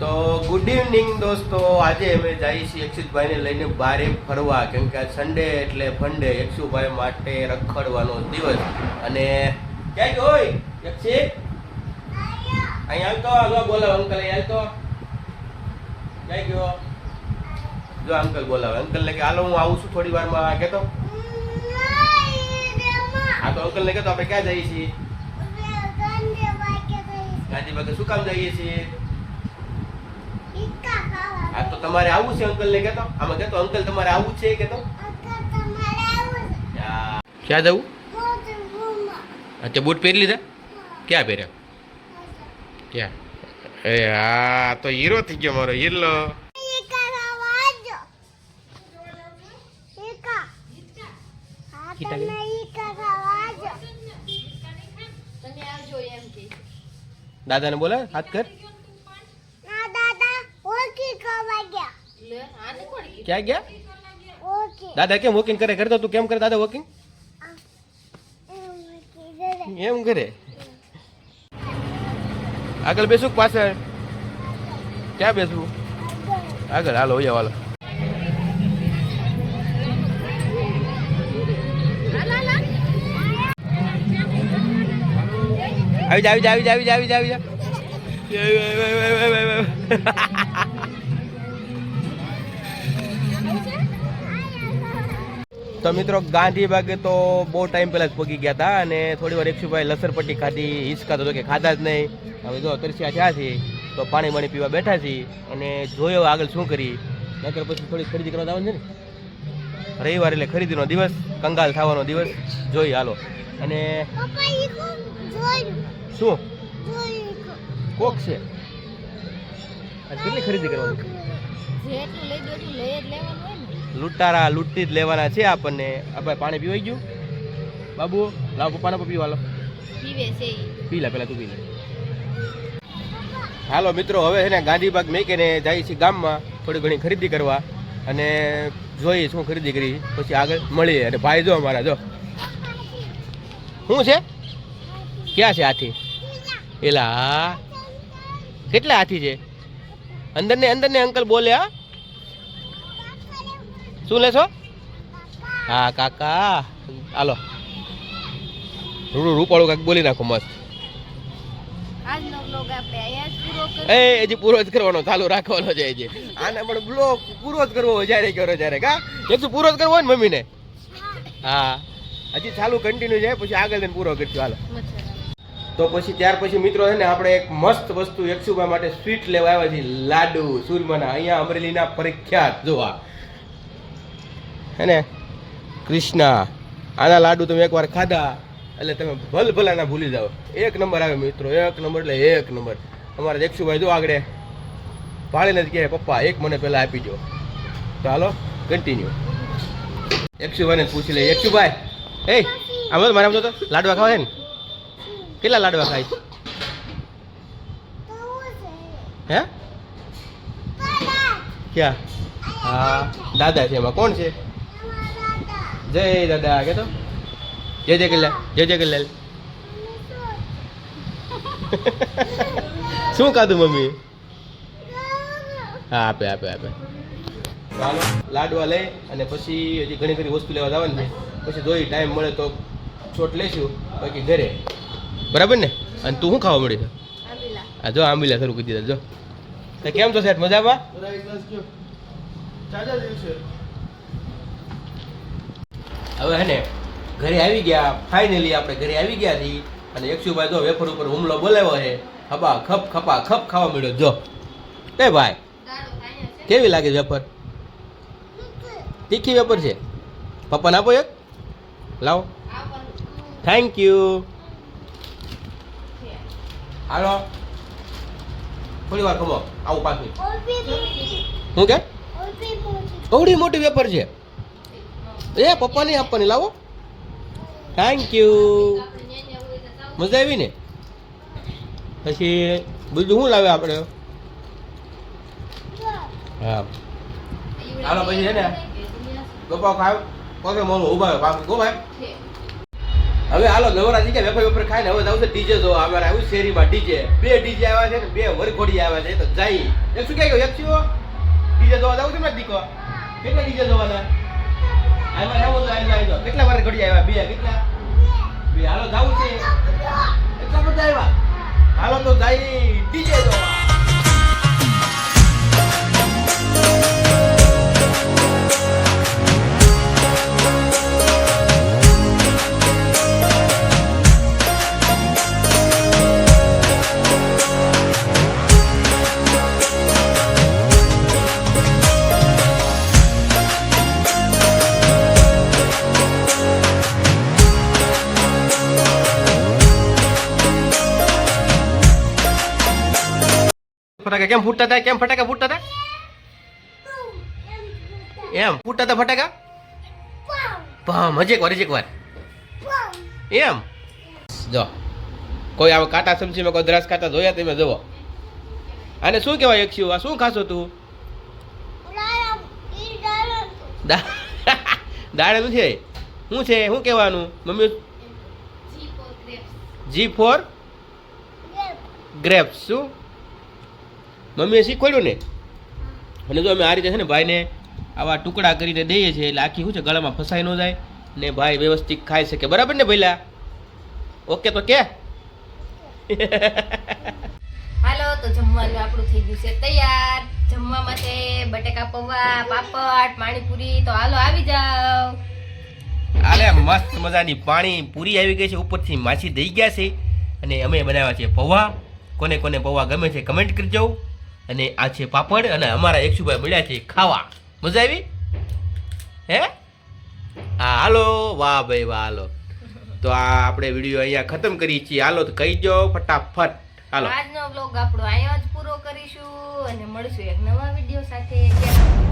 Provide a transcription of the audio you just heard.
તો good evening દોસ્તો. આજે અમે જઈએ છીએ એક્ષિતભાઈને લઈને બારે ફરવા. કેમ કે સન્ડે એટલે ફંડે યક્ષુભાઈ માટે રખડવાનો દિવસ. અને ક્યાંક ગયો હોય યક્ષિત? અહીં આવતો આગળ બોલાવ અંકલ અહીં આવતો ક્યાં ગયો? જો અંકલ બોલાવે. અંકલ ને કે હાલો હું આવું છું થોડી વારમાં. કહેતો હા તો અંકલ ને કહેતો આપણે ક્યાં જઈએ છીએ? ગાંધીબાગે શું કામ જઈએ છીએ? હા તો તમારે આવું છે અંકલ ને કહેતો? આમાં કહેતો અંકલ તમારે આવું છે કહેતો? ક્યાં જવું? અચ્છા બૂટ પહેરી લીધા? ક્યાં પહેર્યા? ક્યાં? એ હા તો હીરો થઈ ગયો મારો હીરો દાદાને બોલે હાથ કર ક્યાં ગયા? દાદા કેમ વોકિંગ કરે? કરતો તું કેમ કરે દાદા વોકિંગ એમ કરે આગળ બેસું કે પાછળ? ક્યાં બેસવું? આગળ હાલો ઓયા હાલો. આવી જા આવી જા આવી જા આવી જા આવી જા. તો મિત્રો ગાંધીબાગે તો બહુ ટાઈમ પહેલા જ પગી ગયા હતા અને થોડી વાર એકશુભાઈ લસરપટ્ટી ખાધી હિંચકાતો કે ખાધા જ નહીં. હવે જો તરસ્યા થયા છે તો પાણી પાણી પીવા બેઠા છીએ અને જોયો આગળ શું કરી. નકર પછી થોડી ખરીદી કરવા આવે છે ને? રવિવાર એટલે ખરીદીનો દિવસ કંગાલ થવાનો દિવસ. જોઈ હાલો. અને શું? કોક. છે? કેટલી ખરીદી કરવાની? લૂંટારા લૂંટી જ લેવાના છે આપણને. આપણે પાણી પીવાઈ ગયું? બાબુ લાવ પપ્પાને પણ પીવા લો. પી લે પેલા તું પી લે. હાલો મિત્રો હવે છે ને ગાંધીબાગ મેકીને જાય છે ગામમાં થોડી ઘણી ખરીદી કરવા. અને જોઈએ શું ખરીદી કરી. પછી આગળ મળીએ. અને ભાઈ જો અમારા જો. શું છે? ક્યાં છે હાથી? એલા કેટલા હાથી છે? અંદર ને અંદર ને અંકલ બોલ્યા શું લેશો હા કાકા. હાલો. રૂપાળું કાંઈક બોલી નાખો મસ્ત. એ હજી પૂરો જ કરવાનો ચાલુ રાખવાનો છે હજી આને પણ બ્લોક પૂરો જ કરવો જ્યારે કરો જ્યારે. કા? એકસો પૂરો જ કરવો હોય ને મમ્મીને? હા. હજી ચાલુ કન્ટિન્યુ છે પછી આગળ જઈને પૂરો કરજો હાલો. તો પછી ત્યાર પછી મિત્રો છે ને આપણે એક મસ્ત વસ્તુ એકસુભાઈ માટે સ્વીટ લેવા આવ્યા છીએ. લાડુ સુરમાના. અહીંયા અમરેલીના પ્રખ્યાત જોવા હે ને? કૃષ્ણા આના લાડુ તમે એકવાર ખાધા? એટલે તમે ભલ ભલાના ભૂલી જાઓ. એક નંબર આવે મિત્રો એક નંબર એટલે એક નંબર. અમારા એકશુભાઈ જો આગળ ભાળીને જ કહે પપ્પા એક મને પહેલાં આપી દો તો હાલો કન્ટિન્યુ એકસુભાઈને પૂછી લે એકશુભાઈ એ આમ મારા આમ તો લાડવા ખાવા છે ને? કેટલા લાડવા ખાય છે? હે? ક્યાં? હા દાદા છે એમાં. કોણ છે? જય દાદા કે તો જય જય કલ્યાણ જય જય કલ્યાણ. શું ખાધું મમ્મી? હા આપે આપે આપે. ચાલો લાડવા લઈ અને પછી હજી ઘણી ઘણી વસ્તુ લેવા જવાની છે. પછી જોઈ ટાઈમ મળે તો ચોટ લઈશું બાકી ઘરે. બરાબર ને? અને તું શું ખાવા મળી છે? આંબીલા. આ જો આંબીલા શરૂ કરી દીધા જો. તો કેમ છો સેઠ મજામાં? હવે હે ને ઘરે આવી ગયા ફાઇનલી આપણે ઘરે આવી ગયા છીએ અને એકશુભાઈ જો વેફર ઉપર હુમલો બોલાવ્યો છે. ખપા ખપ ખપા ખપ ખાવા મળ્યો જો. એ ભાઈ કેવી લાગે વેફર? તીખી વેફર છે? પપ્પાને આપો એક. લાવો. થેન્ક યુ હાલો. થોડી વાર ખમો આવું પાછું. શું કે? કવડી મોટી વેફર છે. એ પપ્પા નહીં આપવાની, લાવો. થેન્ક યુ હોય મજા આવી ને? પછી બધું શું લાવે આપણે? હા. હાલો, પછી છે ને. કે ખાવ. મોડું ઊભા પાછું. ગો ભાઈ હવે હાલો નવરાત્રી કે વેફર વેફર ખાઈને હવે આવશે ડીજે જો અમારે આવ્યું શેરીમાં ડીજે. બે ડીજે આવ્યા છે ને, બે વરઘોડી આવ્યા છે, તો જાય એક શું કહે એક શું ડીજે જોવા જાવ છે ને દીકો કેટલા ડીજે જોવાના? આમાં આવો તો આવી જાય કેટલા વાર ઘડી આવ્યા? બે, કેટલા? બે, હાલો, જાવું છે. ફટાકા? કેમ ફૂટતા હતા કેમ ફટાકા ફૂટતા હતા એમ? ફૂટતા હતા ફટાકા? પમ હજી એક વાર હજી એક વાર એમ? જો. કોઈ આવા કાંટા સમજીમાં કોઈ દ્રાસ કાંટા જોયા તમે? જુઓ. અને શું કહેવાય એકસ્યુ આ શું ખાશો તું? દા- દાડે શું છે? શું છે? શું કહેવાનું? મમ્મી જી ફોર ગ્રેપ્સ શું? મમ્મીએ શીખવાડ્યું ને? અને જો અમે આ રીતે છે ને ભાઈને આવા ટુકડા કરીને દઈએ છીએ એટલે આખી શું છે ગળામાં ફસાઈ ન જાય ને ભાઈ વ્યવસ્થિત ખાઈ શકે. બરાબર ને ભઈલા? ઓકે તો કે? હાલો તો જમવાનું આપણું થઈ ગયું છે તૈયાર. જમવા માટે બટેકા પૌવા પાપડ પાણીપુરી તો હાલો આવી જાઓ. આલે મસ્ત મજાની પાણી પૂરી આવી ગઈ છે ઉપરથી માછી દઈ ગયા છે. અને અમે બનાવ્યા છે પૌવા. કોને કોને પૌવા ગમે છે કમેન્ટ કરજો. અને આ છે પાપડ અને અમારા એકશુભાઈ મળ્યા છે ખાવા. મજા આવી? હે? હા, હાલો. વાહ ભાઈ, વાહ, હાલો. તો આ આપણે વીડિયો અહીંયા ખતમ કરીએ છીએ. હાલો, તો કહી દો ફટાફટ. હાલો. આજનો બ્લોગ આપણો અહીંયા જ પૂરો કરીશું અને મળશું એક નવા વીડિયો સાથે.